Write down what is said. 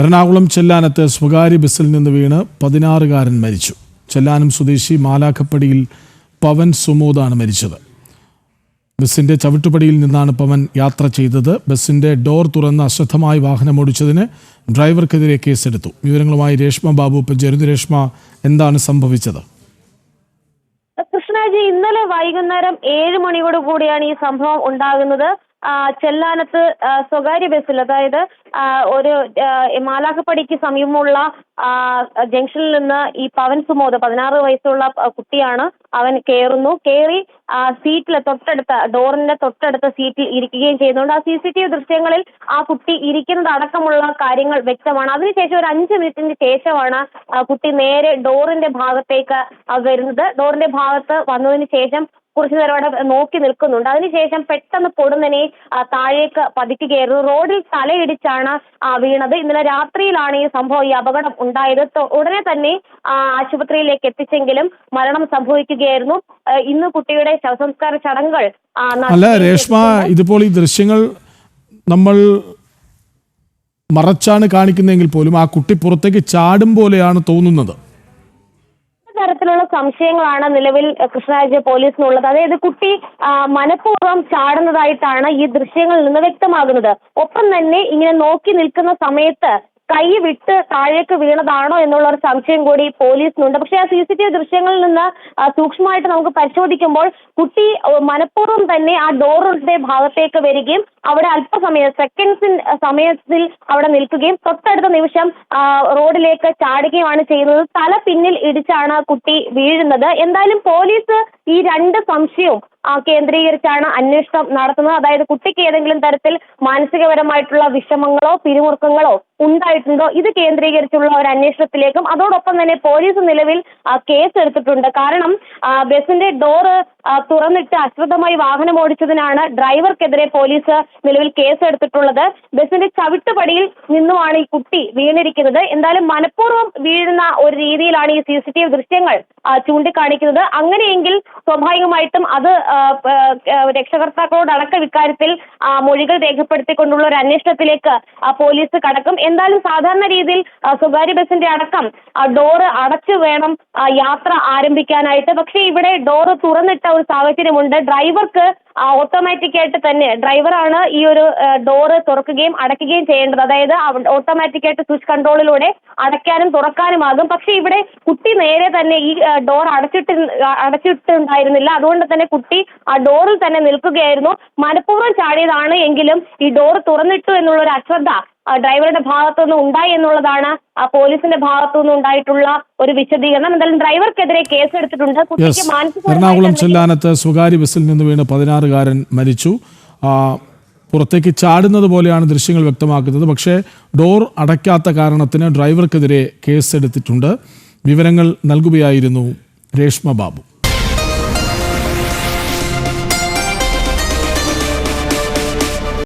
എറണാകുളം ചെല്ലാനത്ത് സ്വകാര്യ ബസ്സിൽ നിന്ന് വീണ് പതിനാറുകാരൻ മരിച്ചു. ചെല്ലാനം സ്വദേശി മാലാഖപ്പടിയിൽ പവൻ സുമോദാണ് മരിച്ചത്. ബസ്സിന്റെ ചവിട്ടുപടിയിൽ നിന്നാണ് പവൻ യാത്ര ചെയ്തത്. ബസ്സിന്റെ ഡോർ തുറന്ന് അശ്രദ്ധമായി വാഹനം വാഹനമോടിച്ചതിന് ഡ്രൈവർക്കെതിരെ കേസെടുത്തു. വിവരങ്ങളുമായി രേഷ്മ ബാബു ഇപ്പം ചേരുന്നു രേഷ്മ എന്താണ് സംഭവിച്ചത്? കൃഷ്ണാജി ഇന്നലെ വൈകുന്നേരം ഏഴ് മണിയോട് കൂടിയാണ് ഈ സംഭവം ഉണ്ടാകുന്നത്. ചെല്ലാനത്ത് സ്വകാര്യ ബസ്സിൽ അതായത് ഒരു മാലാഖപ്പടിക്ക് സമീപമുള്ള ജംഗ്ഷനിൽ നിന്ന് ഈ പവൻ സുമോദ് പതിനാറ് വയസ്സുള്ള കുട്ടിയാണ് അവൻ കയറുന്നു. കയറി സീറ്റിലെ തൊട്ടടുത്ത ഡോറിന്റെ തൊട്ടടുത്ത സീറ്റിൽ ഇരിക്കുകയും ചെയ്യുന്നുണ്ട്. ആ സി സി ടി വി ദൃശ്യങ്ങളിൽ ആ കുട്ടി ഇരിക്കുന്നത് അടക്കമുള്ള കാര്യങ്ങൾ വ്യക്തമാണ്. അതിനുശേഷം ഒരു അഞ്ച് മിനിറ്റിന് ശേഷമാണ് കുട്ടി നേരെ ഡോറിന്റെ ഭാഗത്തേക്ക് വരുന്നത്. ഡോറിന്റെ ഭാഗത്ത് വന്നതിന് ശേഷം കുറച്ചു നേരം അവിടെ നോക്കി നിൽക്കുന്നുണ്ട്. അതിനുശേഷം പെട്ടെന്ന് പൊടുന്നനെ താഴേക്ക് പതിക്കുകയായിരുന്നു. റോഡിൽ തലയിടിച്ചാണ് ആ, വീണത്. ഇന്നലെ രാത്രിയിലാണ് ഈ സംഭവം ഈ അപകടം ഉണ്ടായത്. ഉടനെ തന്നെ ആശുപത്രിയിലേക്ക് എത്തിച്ചെങ്കിലും മരണം സംഭവിക്കുകയായിരുന്നു. ഇന്ന് കുട്ടിയുടെ ശവസംസ്കാര ചടങ്ങുകൾ അല്ല രേഷ്മ. ഇതിപ്പോൾ ഈ ദൃശ്യങ്ങൾ നമ്മൾ മറച്ചാണ് കാണിക്കുന്നതെങ്കിൽ പോലും ആ കുട്ടി പുറത്തേക്ക് ചാടും പോലെയാണ് തോന്നുന്നത്. തരത്തിലുള്ള സംശയങ്ങളാണ് നിലവിൽ കൃഷ്ണരാജ പോലീസിനുള്ളത്. അതായത് കുട്ടി മനഃപൂർവം ചാടുന്നതായിട്ടാണ് ഈ ദൃശ്യങ്ങളിൽ നിന്ന് വ്യക്തമാകുന്നത്. ഒപ്പം തന്നെ ഇങ്ങനെ നോക്കി നിൽക്കുന്ന സമയത്ത് കൈ വിട്ട് താഴേക്ക് വീണതാണോ എന്നുള്ള ഒരു സംശയം കൂടി പോലീസിനുണ്ട്. പക്ഷെ ആ സി സി ടി വി ദൃശ്യങ്ങളിൽ നിന്ന് സൂക്ഷ്മമായിട്ട് നമുക്ക് പരിശോധിക്കുമ്പോൾ കുട്ടി മനഃപൂർവം തന്നെ ആ ഡോറിന്റെ ഭാഗത്തേക്ക് വരികയും അവിടെ അല്പസമയം സെക്കൻഡ്സിൻ സമയത്തിൽ അവിടെ നിൽക്കുകയും തൊട്ടടുത്ത നിമിഷം റോഡിലേക്ക് ചാടുകയുമാണ് ചെയ്യുന്നത്. തല പിന്നിൽ ഇടിച്ചാണ് കുട്ടി വീഴുന്നത്. എന്തായാലും പോലീസ് ഈ രണ്ട് സംശയവും കേന്ദ്രീകരിച്ചാണ് അന്വേഷണം നടത്തുന്നത്. അതായത് കുട്ടിക്ക് ഏതെങ്കിലും തരത്തിൽ മാനസികപരമായിട്ടുള്ള വിഷമങ്ങളോ പിരിമുറുക്കങ്ങളോ ഉണ്ടായിട്ടുണ്ടോ? ഇത് കേന്ദ്രീകരിച്ചുള്ള ഒരു അന്വേഷണത്തിലേക്കും അതോടൊപ്പം തന്നെ പോലീസ് നിലവിൽ കേസ് എടുത്തിട്ടുണ്ട് കാരണം ബസിന്റെ ഡോറ് തുറന്നിട്ട് അശ്രദ്ധമായി വാഹനം ഓടിച്ചതിനാണ് ഡ്രൈവർക്കെതിരെ പോലീസ് നിലവിൽ കേസെടുത്തിട്ടുള്ളത്. ബസിന്റെ ചവിട്ടുപടിയിൽ നിന്നുമാണ് ഈ കുട്ടി വീണിരിക്കുന്നത്. എന്തായാലും മനഃപൂർവം വീഴുന്ന ഒരു രീതിയിലാണ് ഈ സി സി ടി വി ദൃശ്യങ്ങൾ ചൂണ്ടിക്കാണിക്കുന്നത്. അങ്ങനെയെങ്കിൽ സ്വാഭാവികമായിട്ടും അത് രക്ഷകർത്താക്കളോടക്ക ഇക്കാര്യത്തിൽ മൊഴികൾ രേഖപ്പെടുത്തിക്കൊണ്ടുള്ള ഒരു അന്വേഷണത്തിലേക്ക് പോലീസ് കടക്കും. എന്തായാലും സാധാരണ രീതിയിൽ സ്വകാര്യ ബസിന്റെ അടക്കം ഡോറ് അടച്ചു വേണം യാത്ര ആരംഭിക്കാനായിട്ട്. പക്ഷേ ഇവിടെ ഡോറ് തുറന്നിട്ട ഒരു സാഹചര്യമുണ്ട്. ഡ്രൈവർക്ക് ഓട്ടോമാറ്റിക് ആയിട്ട് തന്നെ ഡ്രൈവറാണ് ഈ ഒരു ഡോറ് തുറക്കുകയും അടയ്ക്കുകയും ചെയ്യേണ്ടത്. അതായത് ഓട്ടോമാറ്റിക് ആയിട്ട് സ്വിച്ച് കൺട്രോളിലൂടെ അടയ്ക്കാനും തുറക്കാനുമാകും. പക്ഷേ ഇവിടെ കുട്ടി നേരെ തന്നെ ഈ ഡോർ അടച്ചിട്ട് അടച്ചിട്ടുണ്ടായിരുന്നില്ല. അതുകൊണ്ട് തന്നെ കുട്ടി ആ ഡോറിൽ തന്നെ നിൽക്കുകയായിരുന്നു. മനഃപൂർവം ചാടിയതാണ്. എങ്കിലും ഈ ഡോർ തുറന്നിട്ടു എന്നുള്ള ഒരു അശ്രദ്ധ ഡ്രൈവറുടെ ഭാഗത്തുനിന്ന് ഉണ്ടായി എന്നുള്ളതാണ് ആ പോലീസിന്റെ ഭാഗത്തുനിന്ന് ഉണ്ടായിട്ടുള്ള ഒരു വിശദീകരണം. എന്തായാലും ഡ്രൈവർക്കെതിരെ കേസെടുത്തിട്ടുണ്ട്. കുട്ടിക്ക് മാനസിക എറണാകുളം ചെല്ലാനത്ത് സ്വകാര്യ ബസ്സിൽ നിന്ന് വീണ് പതിനാറുകാരൻ മരിച്ചു. ആ, പുറത്തേക്ക് ചാടുന്നത് പോലെയാണ് ദൃശ്യങ്ങൾ വ്യക്തമാക്കുന്നത്. പക്ഷേ ഡോർ അടയ്ക്കാത്ത കാരണത്തിന് ഡ്രൈവർക്കെതിരെ കേസെടുത്തിട്ടുണ്ട്. വിവരങ്ങൾ നൽകുകയായിരുന്നു രേഷ്മ ബാബു.